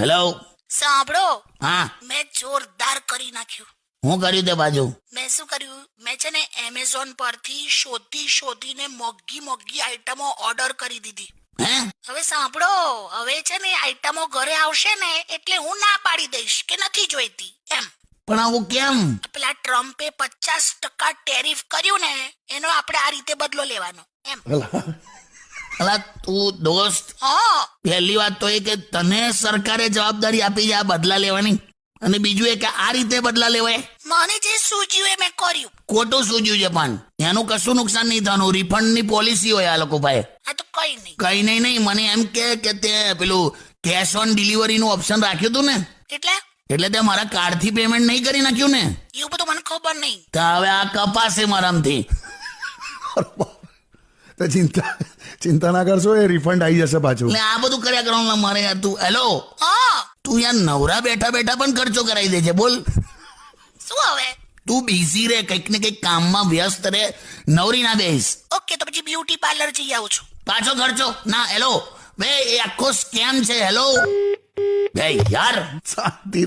Hello સાંભળો. હા. મેં જોરદાર કરી નાખ્યું. હું કર્યું તે બાજુ? મેં શું કર્યું? મેં છે ને એમેઝોન પરથી શોધી શોધીને મોંઘી મોંઘી આઈટમો ઓર્ડર કરી દીધી. હે? હવે સાંભળો. હવે છે ને આઈટમો ઘરે આવશે ને એટલે હું ના પાડી દઈશ કે નથી જોઈતી. એમ. પણ આવું કેમ? પેલા ટ્રમ્પે પચાસ ટકા ટેરિફ કર્યું ને એનો આપણે આ રીતે બદલો લેવાનો. એમ. અલા તું દોસ્ત પહેલી વાત તો એ કે તને સરકારે જવાબદારી આપી છે આ બદલા લેવાની. અને બીજું એ કે આ રીતે બદલા લેવાય. મને જે સૂચ્યું એ મેં કર્યું. ખોટું સૂચ્યું છે પણ. એનું કશું નુકસાન નહીં થવાનું. રિફંડની પોલિસી હોય આ લોકો ભાઈ આ તો કઈ નહીં. કઈ નહીં નહીં. મને એમ કે કે તે પેલું કેશ ઓન ડિલિવરી નું ઓપ્શન રાખ્યું હતું ને. એટલે? એટલે તે મારા કાર્ડથી પેમેન્ટ નહીં કરી નાખ્યું ને. એવું બધું મને ખબર નહીં. તો હવે આ કપાશે મારામથી. તો ચિંતા ચિંતા ના કરશો એ રિફંડ આવી જશે પાછું. આ બધું કર્યા કરવાનું મારે યાર તું હેલો તું યાર નવરા બેઠા બેઠા પણ ખર્ચો કરાવી દે છે બોલ. શું હવે? તું બિઝી રે કંઈક ને કંઈક કામમાં વ્યસ્ત રે. નવરી ના બેસ ઓકે તો પછી બ્યુટી પાર્લર જઈ આવું છું. પાછો ખર્ચો. ના હેલો બે એ આખો સ્કેમ છે હેલો બે યાર. શાંતિ